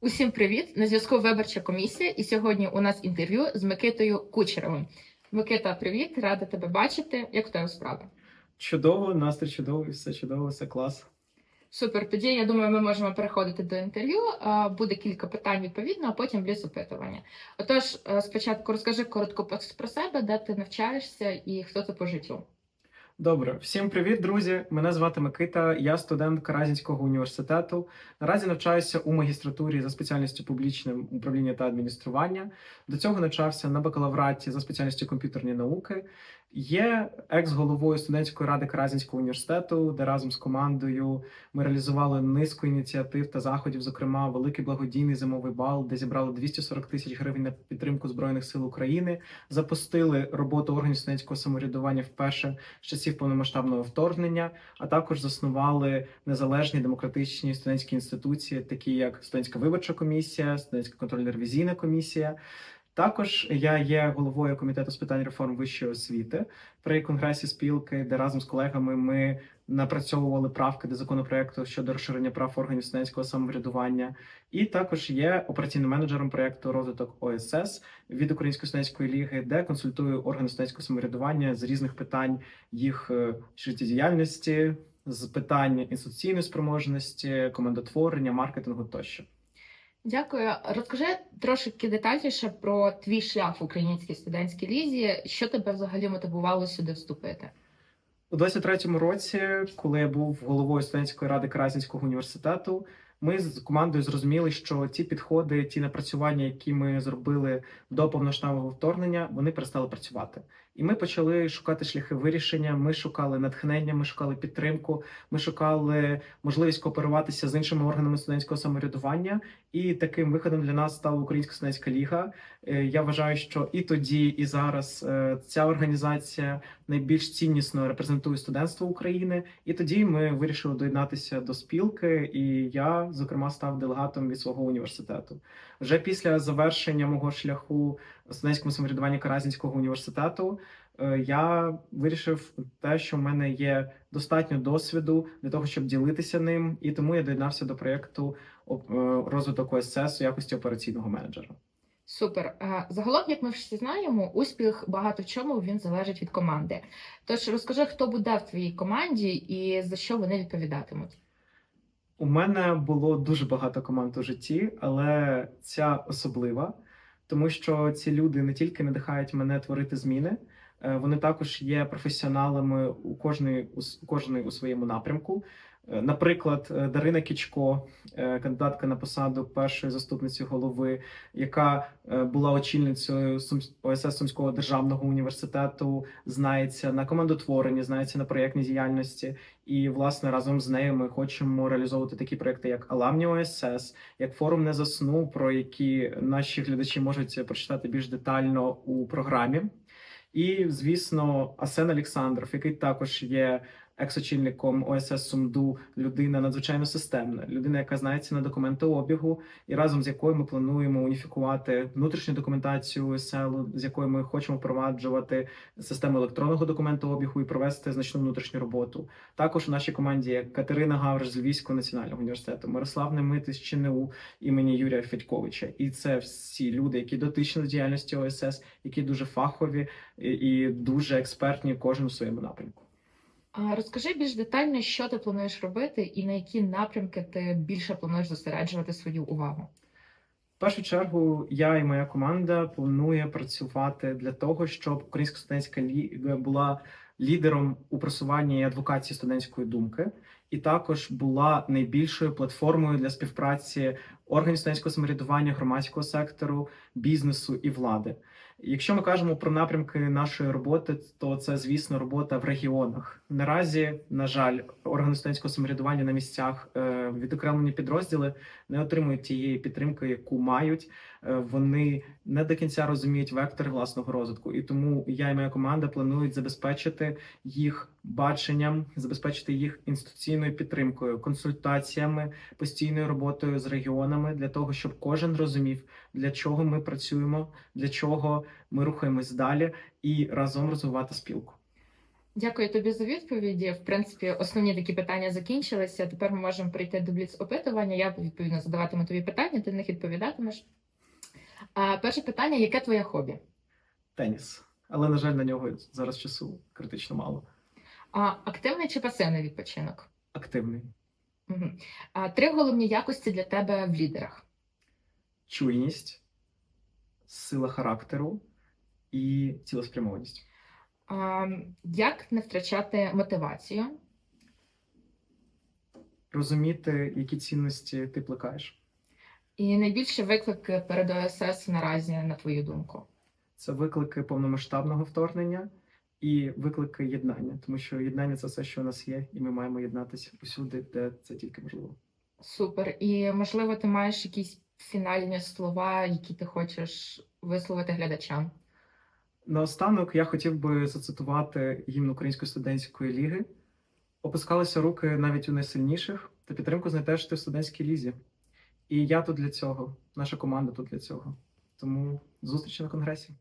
Усім привіт! На зв'язку виборча комісія, і сьогодні у нас інтерв'ю з Микитою Кучеровим. Микита, привіт, рада тебе бачити. Як у тебе справи? Чудово, настрій чудовий, все чудово, все клас. Супер. Тоді я думаю, ми можемо переходити до інтерв'ю. Буде кілька питань відповідно, а потім бліз опитування. Отож, е, спочатку розкажи коротко про себе, де ти навчаєшся і хто ти по життю. Добре, всім привіт, друзі. Мене звати Микита, я студент Каразінського університету. Наразі навчаюся у магістратурі за спеціальністю публічне управління та адміністрування. До цього навчався на бакалавраті за спеціальністю комп'ютерні науки. Є екс-головою студентської ради Каразінського університету, де разом з командою ми реалізували низку ініціатив та заходів, зокрема, великий благодійний зимовий бал, де зібрали 240 тисяч гривень на підтримку збройних сил України. Запустили роботу органів студентського самоврядування вперше з часів повномасштабного вторгнення, а також заснували незалежні демократичні студентські інституції, такі як студентська виборча комісія, студентська контрольно-ревізійна комісія. Також я є головою комітету з питань реформ вищої освіти при конгресі спілки, де разом з колегами ми напрацьовували правки до законопроекту щодо розширення прав органів студентського самоврядування, і також є операційним менеджером проекту розвиток ОСС від Української студентської ліги, де консультую органи студентського самоврядування з різних питань їх е, життєдіяльності, з питань інституційної спроможності, командотворення, маркетингу тощо. Дякую. Розкажи трошки детальніше про твій шлях в українській студентській лізі. Що тебе взагалі мотивувало сюди вступити? У 23-му році, коли я був головою студентської ради Каразінського університету, ми з командою зрозуміли, що ті підходи, ті напрацювання, які ми зробили до повноштабного вторгнення, вони перестали працювати. І ми почали шукати шляхи вирішення. Ми шукали натхнення, ми шукали підтримку, ми шукали можливість кооперуватися з іншими органами студентського самоврядування. І таким виходом для нас стала Українська студентська ліга. Е, Я вважаю, що і тоді, і зараз е, ця організація найбільш ціннісно репрезентує студентство України. І тоді ми вирішили доєднатися до спілки, і я, зокрема, став делегатом від свого університету. Вже після завершення мого шляху в студентському самоврядуванні Каразінського університету е, я вирішив те, що в мене є достатньо досвіду для того, щоб ділитися ним, і тому я доєднався до проєкту е, розвиток ОСС у якості операційного менеджера. Супер. Загалом, як ми всі знаємо, успіх багато в чому він залежить від команди. Тож розкажи, хто буде в твоїй команді і за що вони відповідатимуть. У мене було дуже багато команд у житті, але ця особлива, тому що ці люди не тільки надихають мене творити зміни, е, вони також є професіоналами у кожної у кожної у своєму напрямку. Е, Наприклад, е, Дарина Кічко, е, кандидатка на посаду першої заступниці голови, яка була очільницею ОСС Сумського державного університету, знається на командотворенні, знається на проєктній діяльності. І власне разом з нею ми хочемо реалізовувати такі проекти, як Аламні ОСС, як форум не засну, про які наші глядачі можуть прочитати більш детально у програмі. І, звісно, Асен Олександров, який також є екс-очільником ОСС Сумду, людина надзвичайно системна, людина, яка знається на документообігу, і разом з якою ми плануємо уніфікувати внутрішню документацію ОСЛ, з якою ми хочемо впроваджувати систему електронного документообігу і провести значну внутрішню роботу. Також у нашій команді є Катерина Гавриш з Львівського національного університету, Мирослав Немити з ЧНУ імені Юрія Федьковича. І це всі люди, які дотичні до діяльності ОСС, які дуже фахові і дуже експертні, кожен у своєму напрямку. Розкажи більш детально, що ти плануєш робити і на які напрямки ти більше плануєш зосереджувати свою увагу. В першу чергу я і моя команда планує працювати для того, щоб Українська студентська ліга була лідером у просуванні і адвокації студентської думки, і також була найбільшою платформою для співпраці органів студентського самоврядування, громадського сектору, бізнесу і влади. Якщо ми кажемо про напрямки нашої роботи, то це звісно робота в регіонах. Наразі, на жаль, органи студентського самоврядування на місцях е, відокремлені підрозділи не отримують тієї підтримки, яку мають. Е, Вони не до кінця розуміють вектор власного розвитку, і тому я і моя команда планують забезпечити їх баченням, забезпечити їх інституційною підтримкою, консультаціями, постійною роботою з регіонами для того, щоб кожен розумів, для чого ми працюємо, для чого ми рухаємось далі, і разом розвивати спілку. Дякую тобі за відповіді. В принципі, основні такі питання закінчилися. Тепер ми можемо прийти до бліц опитування. Я відповідно задаватиму тобі питання, ти на них відповідатимеш. А, перше питання: яке твоє хобі? Теніс. Але, на жаль, на нього зараз часу критично мало. А, активний чи пасивний відпочинок? Активний. Угу. А, три головні якості для тебе в лідерах. Чуйність, сила характеру і цілеспрямованість. А, як не втрачати мотивацію? Розуміти, які цінності ти плекаєш. І найбільші виклики перед ОСС наразі, на твою думку? Це виклики повномасштабного вторгнення і виклики єднання, тому що єднання це все, що у нас є, і ми маємо єднатися усюди, де це тільки можливо. Супер. І можливо, ти маєш якісь фінальні слова, які ти хочеш висловити глядачам. Наостанок я хотів би зацитувати гімн Української студентської ліги. Опускалися руки навіть у найсильніших, та підтримку знайдеш ти в студентській лізі. І я тут для цього, наша команда тут для цього. Тому зустрічі на конгресі.